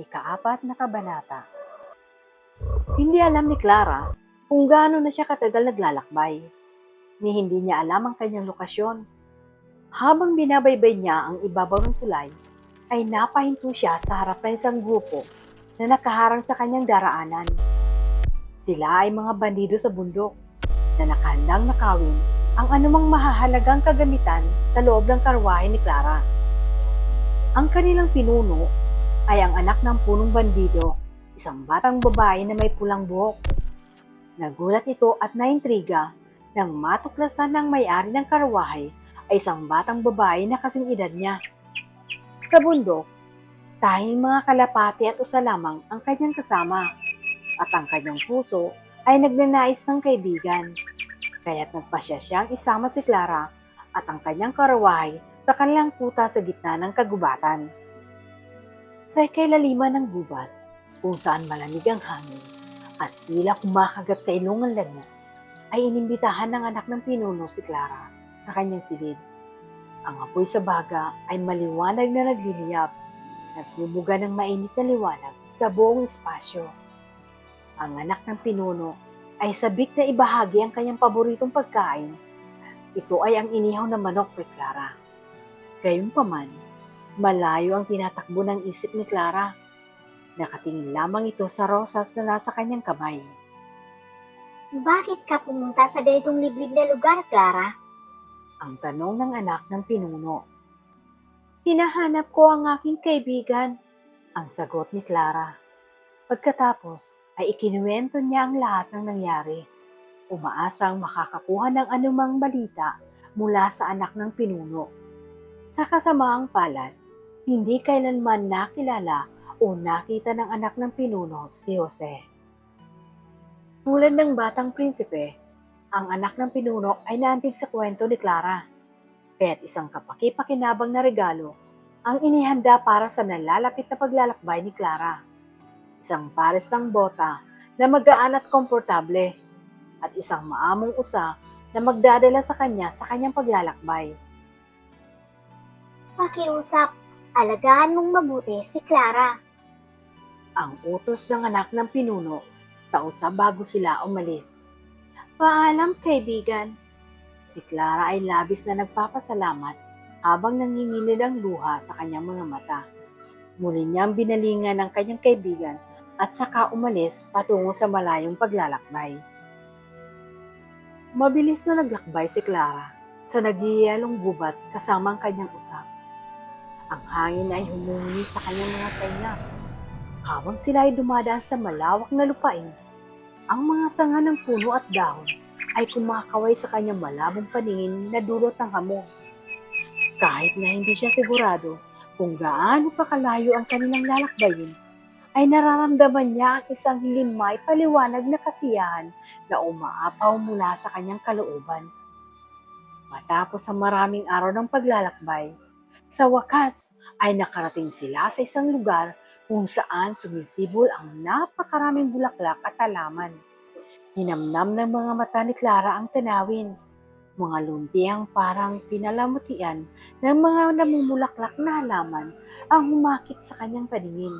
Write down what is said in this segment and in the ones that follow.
ikaapat na kabanata. Hindi alam ni Clara kung gaano na siya katagal naglalakbay. Ni hindi niya alam ang kanyang lokasyon. Habang binabaybay niya ang ibabaw ng tulay, ay napahinto siya sa harap ng isang grupo na nakaharang sa kanyang daraanan. Sila ay mga bandido sa bundok na nakahandang nakawin ang anumang mahahalagang kagamitan sa loob ng karwahe ni Clara. Ang kanilang pinuno ay ang anak ng punong bandido, isang batang babae na may pulang buhok. Nagulat ito at naintriga nang matuklasan ng may-ari ng karwahe ay isang batang babae na kasing edad niya. Sa bundok, tanging mga kalapati at usa lamang ang kanyang kasama at ang kanyang puso ay nagnanais ng kaibigan. Kaya't nagpasya siyang isama si Clara at ang kanyang karawahe sa kanilang kuta sa gitna ng kagubatan. Sa kailaliman ng gubat, kung saan malamig ang hangin at tila kumakagat sa ilong ang lamig, ay inimbitahan ng anak ng pinuno si Clara sa kanyang silid. Ang apoy sa baga ay maliwanag na nagliliyab, nagbubuga ng mainit na liwanag sa buong espasyo. Ang anak ng pinuno ay sabik na ibahagi ang kanyang paboritong pagkain. Ito ay ang inihaw na manok kay Clara. Gayunpaman, malayo ang tinatakbo ng isip ni Clara. Nakatingin lamang ito sa rosas na nasa kanyang kamay. Bakit ka pumunta sa ganitong liblib na lugar, Clara? Ang tanong ng anak ng pinuno. Hinahanap ko ang aking kaibigan, ang sagot ni Clara. Pagkatapos ay ikinuwento niya ang lahat ng nangyari. Umaasang makakakuha ng anumang balita mula sa anak ng pinuno. Sa kasamaang palad, hindi kailanman nakilala o nakita ng anak ng pinuno si Jose. Tulad ng batang prinsipe, ang anak ng pinuno ay naantig sa kwento ni Clara. Kaya't isang kapaki-pakinabang na regalo ang inihanda para sa nalalapit na paglalakbay ni Clara. Isang pares ng bota na magaan at komportable at isang maamong usa na magdadala sa kanya sa kanyang paglalakbay. Pakiusap, alagaan mong mabuti si Clara. Ang utos ng anak ng pinuno sa usa bago sila umalis. Paalam kaibigan. Si Clara ay labis na nagpapasalamat habang nanginginig ang luha sa kanyang mga mata. Muli niyang binalingan ng kanyang kaibigan at saka umalis patungo sa malayong paglalakbay. Mabilis na naglakbay si Clara sa nagyayalong gubat kasama ang kanyang usap. Ang hangin ay humungi sa kanyang mga tainga. Habang sila ay dumadaan sa malawak na lupain, ang mga sanga ng puno at dahon ay kumakaway sa kanyang malabong paningin na dulot ng hamog. Kahit na hindi siya sigurado kung gaano pa kalayo ang kanilang lalakbayin, ay nararamdaman niya ang isang limay paliwanag na kasiyahan na umaapaw mula sa kanyang kalooban. Matapos ang maraming araw ng paglalakbay, sa wakas ay nakarating sila sa isang lugar kung saan sumisibol ang napakaraming bulaklak at halaman. Hinamnam ng mga mata ni Clara ang tanawin. Mga lumpiang parang pinalamutian ng mga namumulaklak na halaman ang humakit sa kanyang paningin.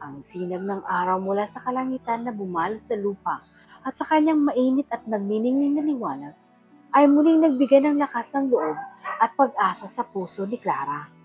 Ang sinag ng araw mula sa kalangitan na bumalot sa lupa at sa kanyang mainit at nagniningning na ay muling nagbigay ng lakas ng loob at pag-asa sa puso ni Clara.